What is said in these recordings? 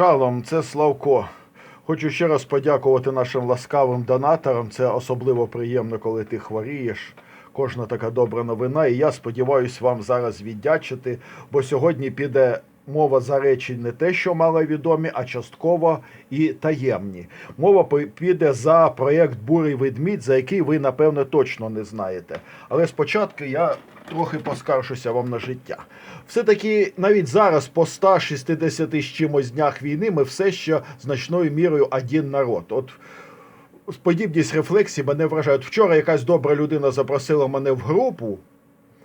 Шалом, це Славко. Хочу ще раз подякувати нашим ласкавим донаторам. Це особливо приємно, коли ти хворієш. Кожна така добра новина. І я сподіваюся вам зараз віддячити, бо сьогодні піде мова за речі не те, що маловідомі, а частково і таємні. Мова піде за проєкт Бурий ведмідь, за який ви, напевне, точно не знаєте. Але спочатку я трохи поскаржуся вам на життя. Все-таки навіть зараз, по 160 з чимось днях війни, ми все ще значною мірою один народ. От подібність рефлексії мене вражають. Вчора якась добра людина запросила мене в групу.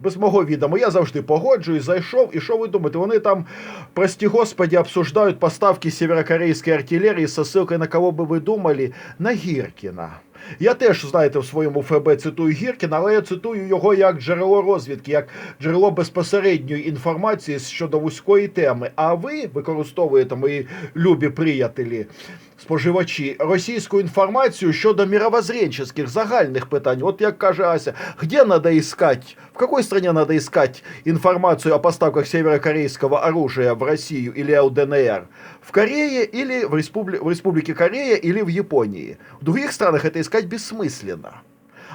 Без мого відома, я завжди погоджуюсь, зайшов, і що ви думаєте? Вони там, прости господи, обсуждають поставки северокорейської артилерії з ссылкой на кого би ви думали? На Гіркіна. Я теж, знаєте, в своєму ФБ цитую Гіркіна, але я цитую його як джерело розвідки, як джерело безпосередньої інформації щодо вузької теми. А ви використовуєте, мої любі приятелі, споживачі, російську інформацію щодо мировоззренческих загальних питань. От як каже Ася, де надо искать, в какой стране надо искать информацию о поставках северокорейского оружия в Россию или ЛДНР? В Корее или в, Республи... Республике Корея или в Японии? В других странах это искать бессмысленно.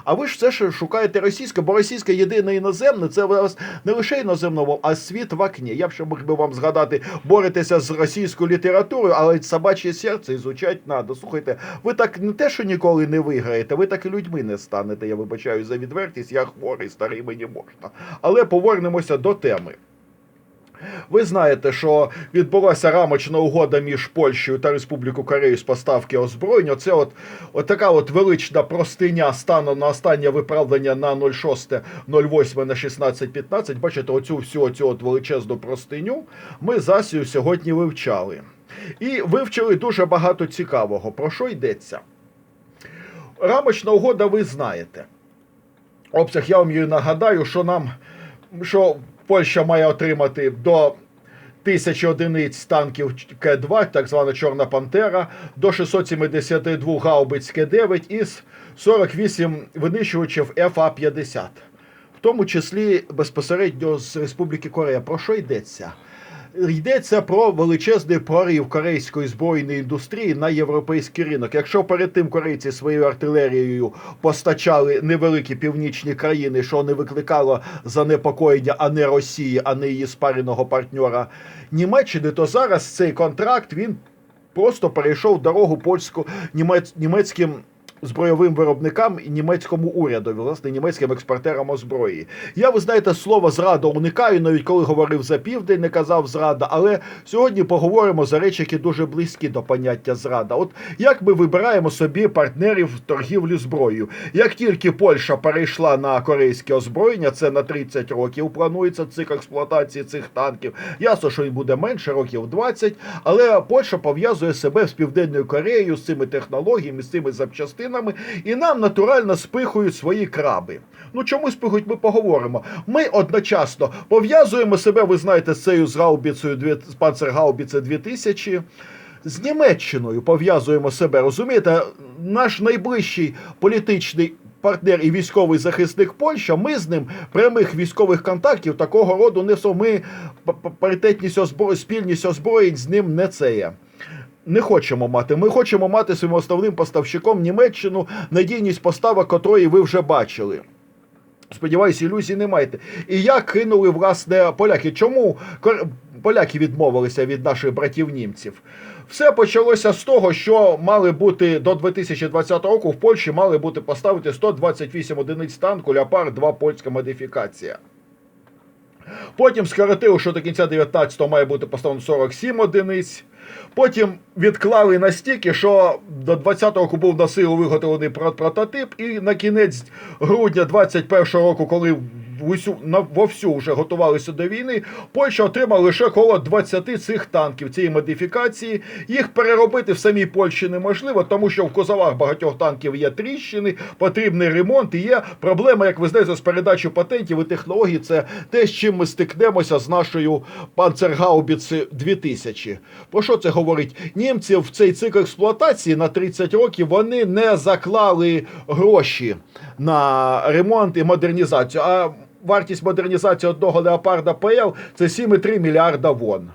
А ви ж все ж шукаєте російське, бо російське єдине іноземне це вас не лише іноземному, а світ в окні. Я б ще мог би вам згадати, боретеся з російською літературою, але собаче серце ізучать надо. Слухайте, ви так не те, що ніколи не виграєте, ви так і людьми не станете. Я вибачаю за відвертість, я хворий, старий мені можна. Але повернемося до теми. Ви знаєте, що відбулася рамочна угода між Польщею та Республікою Корею з поставки озброєння. Це от, от така от велична простиня стану на останнє виправдання на 06.08 на 16.15. Бачите, оцю всю оцю от величезну простиню ми з Асією сьогодні вивчали. І вивчили дуже багато цікавого. Про що йдеться? Рамочна угода, ви знаєте. Обсяг я вам її нагадаю, що нам що Польща має отримати до тисячі одиниць танків К-2, так звана Чорна Пантера, до 672 гаубиць К-9 і 48 винищувачів ФА-50. В тому числі безпосередньо з Республіки Корея. Про що йдеться? Йдеться про величезний прорив корейської збройної індустрії на європейський ринок. Якщо перед тим корейці своєю артилерією постачали невеликі північні країни, що не викликало занепокоєння, а не Росії, а не її спареного партнера Німеччини, то зараз цей контракт він просто перейшов дорогу польсько німецьким збройовим виробникам і німецькому урядові, власне, німецьким експортерам озброї. Я, ви знаєте, слово зрада уникаю, навіть коли говорив за південь, не казав зрада. Але сьогодні поговоримо за речі, які дуже близькі до поняття зрада. От як ми вибираємо собі партнерів в торгівлі зброєю? Як тільки Польща перейшла на корейське озброєння, це на 30 років планується цикл експлуатації цих танків. Ясно, що він буде менше, років 20, але Польща пов'язує себе з Південною Кореєю, з цими технологіями, з цими запчастинами, і нам натурально спихують свої краби. Ну чому спихують, ми поговоримо. Ми одночасно пов'язуємо себе, ви знаєте, з цією з гаубіцею, з панцергаубіце 2000, з Німеччиною пов'язуємо себе. Розумієте, наш найближчий політичний партнер і військовий захисник Польща, ми з ним прямих військових контактів такого роду не со. Ми паритетність озбро... спільність озброєнь з ним не це є. Не хочемо мати. Ми хочемо мати своїм основним поставщиком Німеччину, надійність поставок котрої ви вже бачили. Сподіваюсь, ілюзій не маєте. І як кинули власне поляки? Чому поляки відмовилися від наших братів німців? Все почалося з того, що мали бути до 2020 року в Польщі мали бути поставити 128 одиниць танку Леопард 2 польська модифікація. Потім скоротили, що до кінця 19-го має бути поставлено 47 одиниць. Потім відклали настільки, що до 20-го був на силу виготовлений про- прототип, і на кінець грудня 21-го року, коли вовсю вже готувалися до війни, Польща отримала лише коло 20 цих танків цієї модифікації. Їх переробити в самій Польщі неможливо, тому що в кузовах багатьох танків є тріщини, потрібний ремонт і є проблема, як ви знаєте, з передачею патентів і технологій. Це те, з чим ми стикнемося з нашою панцергаубіцею 2000. Про що це говорить? Німці в цей цикл експлуатації на 30 років вони не заклали гроші на ремонт і модернізацію. А вартість модернізації одного леопарда ПЛ це 7,3 мільярда вон.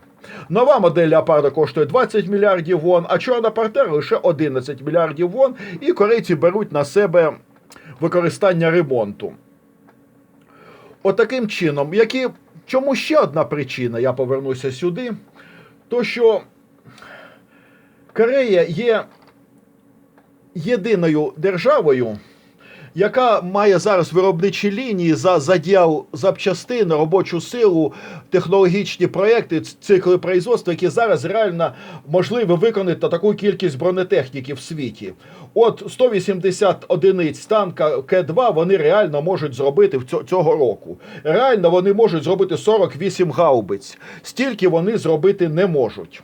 Нова модель леопарда коштує 20 мільярдів вон, а чорна пантера лише 11 мільярдів вон, і корейці беруть на себе використання ремонту. Отаким чином, які, чому ще одна причина, я повернуся сюди, то що Корея є єдиною державою, яка має зараз виробничі лінії за заділ запчастин, робочу силу, технологічні проекти, цикли производства, які зараз реально можливо виконати таку кількість бронетехніки в світі. От 180 одиниць танка К-2 вони реально можуть зробити цього року. Реально вони можуть зробити 48 гаубиць. Стільки вони зробити не можуть.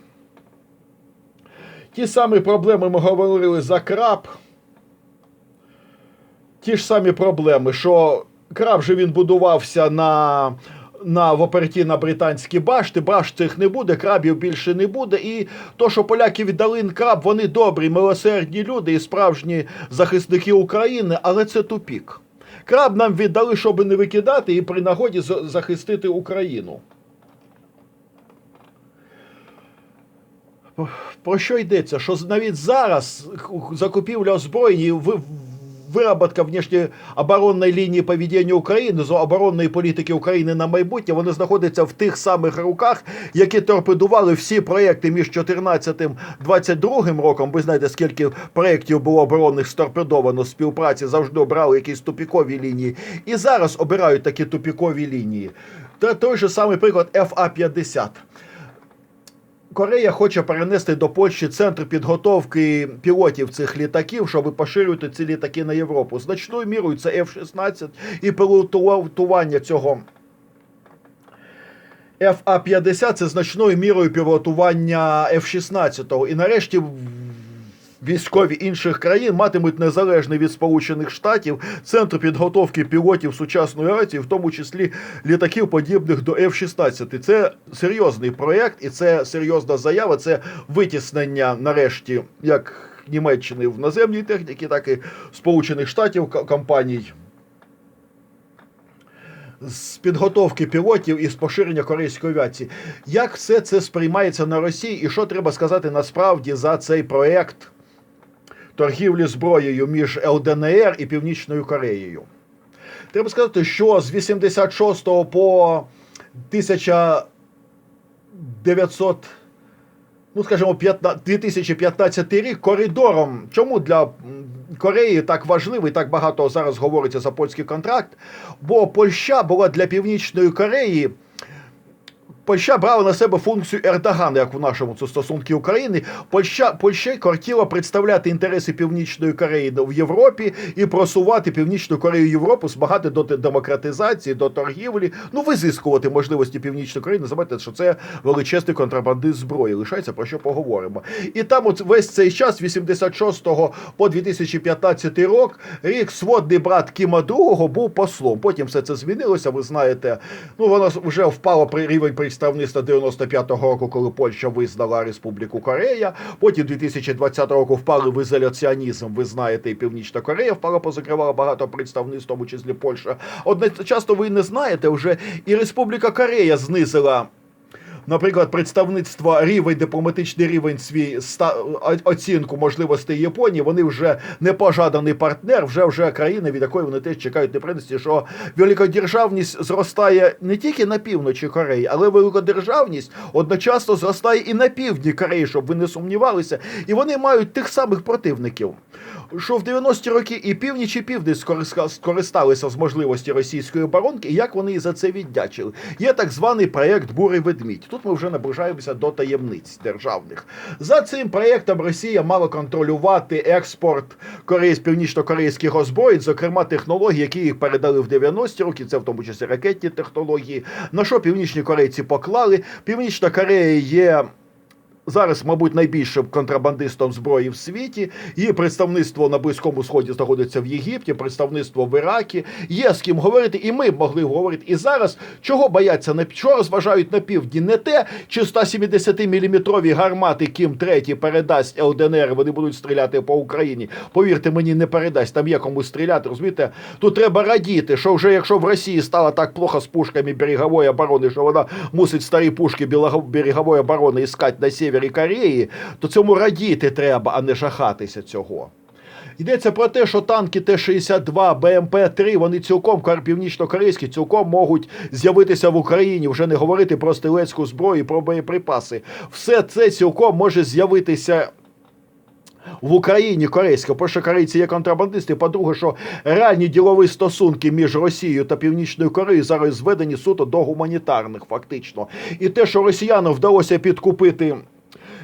Ті самі проблеми ми говорили за краб. Ті ж самі проблеми, що краб же він будувався на, на в операті на британські башти, башт цих не буде, крабів більше не буде. І то, що поляки віддали краб, вони добрі, милосердні люди і справжні захисники України, але це тупік. Краб нам віддали, щоб не викидати і при нагоді захистити Україну. Про що йдеться? Що навіть зараз закупівля озброєння, і ви- вироботка внешньооборонної лінії поведіння України з оборонної політики України на майбутнє, вони знаходяться в тих самих руках, які торпедували всі проекти між 14 22 роком. Ви знаєте, скільки проєктів було оборонних сторпедовано співпраці, завжди обрали якісь тупікові лінії. І зараз обирають такі тупікові лінії. Та той же самий приклад ФА-50. Корея хоче перенести до Польщі центр підготовки пілотів цих літаків, щоб поширювати ці літаки на Європу. Значною мірою це F-16 і пілотування цього ФА-50 це значною мірою пілотування F-16. І нарешті військові інших країн матимуть незалежний від Сполучених Штатів центр підготовки пілотів сучасної авіації, в тому числі літаків, подібних до F-16. Це серйозний проєкт і це серйозна заява. Це витіснення нарешті як Німеччини в наземній техніці, так і Сполучених Штатів компаній. З підготовки пілотів і з поширення корейської авіації. Як все це сприймається на Росії, і що треба сказати насправді за цей проєкт торгівлі зброєю між ЛДНР і Північною Кореєю? Треба сказати, що з 86 по 1900 ну скажімо, 2015 рік коридором. Чому для Кореї так важливий, так багато зараз говориться за польський контракт? Бо Польща була для Північної Кореї. Польща брала на себе функцію Ердогана, як у нашому це стосунки України. Польща Польща хотіла представляти інтереси Північної Кореї в Європі і просувати Північну Корею Європу, змагати до демократизації, до торгівлі, ну визискувати можливості Північної Кореї. Не забудьте, що це величезний контрабандист зброї. Лишається про що поговоримо. І там, от весь цей час, 86 по 2015 рік, рік сводний брат Кіма II був послом. Потім все це змінилося. Ви знаєте, ну воно вже впало при рівень представництва 95-го року, коли Польща визнала Республіку Корея. Потім 2020 року впали в ізоляціонізм. Ви знаєте, і Північна Корея впала, позакривала багато представництв, в тому числі Польща. Одночасно ви не знаєте, вже і Республіка Корея знизила. Наприклад, представництво рівень, дипломатичний рівень свій ста, оцінку можливостей Японії, вони вже не пожаданий партнер, вже вже країна, від якої вони теж чекають неприємності, що великодержавність зростає не тільки на півночі Кореї, але великодержавність одночасно зростає і на півдні Кореї, щоб ви не сумнівалися. І вони мають тих самих противників. Що в 90-ті роки і північ, і південь скористалися з можливості російської оборонки, і як вони за це віддячили. Є так званий проєкт Бурий ведмідь. Тут ми вже наближаємося до таємниць державних. За цим проєктом Росія мала контролювати експорт Кореї з північно-корейських озброєнь, зокрема технології, які їх передали в 90-ті роки, це в тому числі ракетні технології. На що північні корейці поклали? Північна Корея є зараз, мабуть, найбільшим контрабандистом зброї в світі. Її представництво на Близькому Сході знаходиться в Єгипті, представництво в Іракі. Є з ким говорити, і ми могли говорити. І зараз чого бояться на що розважають на півдні? Не те, чи 170-мм гармати Кім третій передасть ЛДНР. Вони будуть стріляти по Україні. Повірте мені, не передасть. Там є кому стріляти. Розумієте, тут треба радіти, що вже якщо в Росії стало так плохо з пушками берегової оборони, що вона мусить старі пушки берегової оборони іскати на севері Кореї, то цьому радіти треба, а не жахатися цього. Йдеться про те, що танки Т-62, БМП-3, вони цілком північно-корейські, цілком можуть з'явитися в Україні, вже не говорити про стрілецьку зброю, про боєприпаси. Все це цілком може з'явитися в Україні корейська. По що корейці є контрабандисти. По-друге, що реальні ділові стосунки між Росією та Північною Кореєю зараз зведені суто до гуманітарних, фактично. І те, що росіянам вдалося підкупити.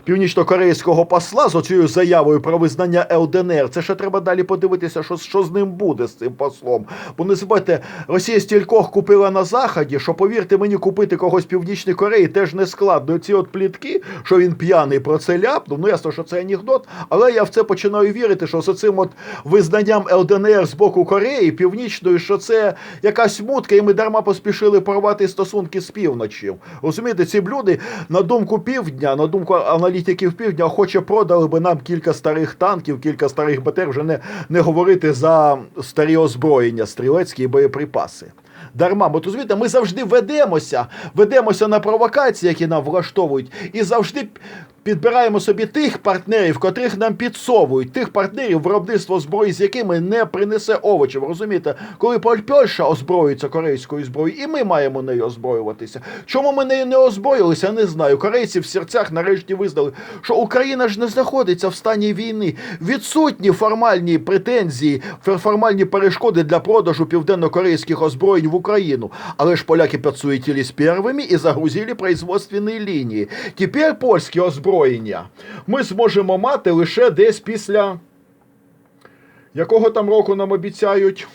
Північно-корейського посла з оцією заявою про визнання ЛДНР. Це ще треба далі подивитися, що, що з ним буде з цим послом. Бо не забудьте, Росія стількох купила на заході, що повірте мені, купити когось в Північній Кореї теж не складно. Ці от плітки, що він п'яний про це ляпнув. Ну ясно, що це анекдот, але я в це починаю вірити, що з цим от визнанням ЛДНР з боку Кореї Північної, що це якась мутка, і ми дарма поспішили порвати стосунки з півночі. Розумієте, ці люди на думку півдня, на думку аналітиків півдня, охоче продали би нам кілька старих танків, кілька старих БТР, вже не, не говорити за старі озброєння, стрілецькі і боєприпаси. Дарма, бо розумієте, ми завжди ведемося, ведемося на провокації, які нам влаштовують, і завжди підбираємо собі тих партнерів, котрих нам підсовують, тих партнерів, виробництво зброї, з якими не принесе овочів. Розумієте, коли Поль- Польща озброюється корейською зброєю, і ми маємо нею озброюватися. Чому ми нею не озброїлися, не знаю. Корейці в серцях нарешті визнали, що Україна ж не знаходиться в стані війни. Відсутні формальні претензії, формальні перешкоди для продажу південно-корейських озброєнь в Україну. Але ж поляки підсуетились первими і загрузили производственні лінії. Тепер польське озброєння ми зможемо мати лише десь після. Якого там року нам обіцяють?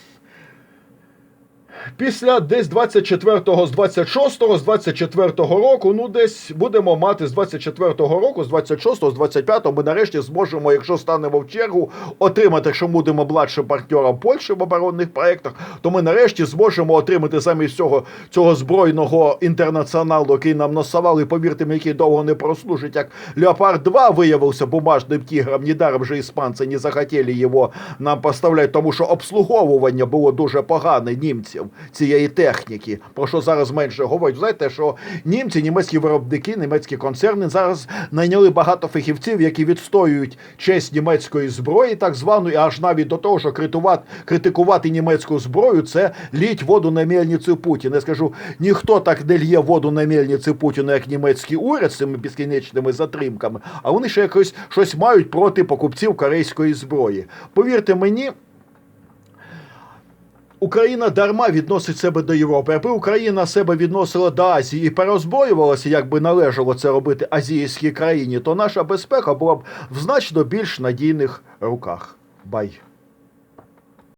Після десь 24-го, з 26-го, з 24-го року, ну десь будемо мати з 24-го року, з 26-го, з 25-го, ми нарешті зможемо, якщо станемо в чергу, отримати, якщо будемо младшим партнером Польщі в оборонних проєктах, то ми нарешті зможемо отримати замість цього, цього збройного інтернаціоналу, який нам насавали, повірте мені, який довго не прослужить, як Леопард 2 виявився бумажним тігром, недаром же іспанці не захотіли його нам поставляти, тому що обслуговування було дуже погане німців цієї техніки, про що зараз менше говорять. Знаєте, що німці, німецькі виробники, німецькі концерни зараз найняли багато фахівців, які відстоюють честь німецької зброї, так званої, аж навіть до того, що критувати, критикувати німецьку зброю це літь воду на мельницю Путіна. Я скажу, ніхто так не лє воду на мельниці Путіна, як німецький уряд з цими безкінечними затримками, а вони ще якось щось мають проти покупців корейської зброї. Повірте мені. Україна дарма відносить себе до Європи. Аби Україна себе відносила до Азії і переозброювалася, як би належало це робити азійській країні, то наша безпека була б в значно більш надійних руках. Бай.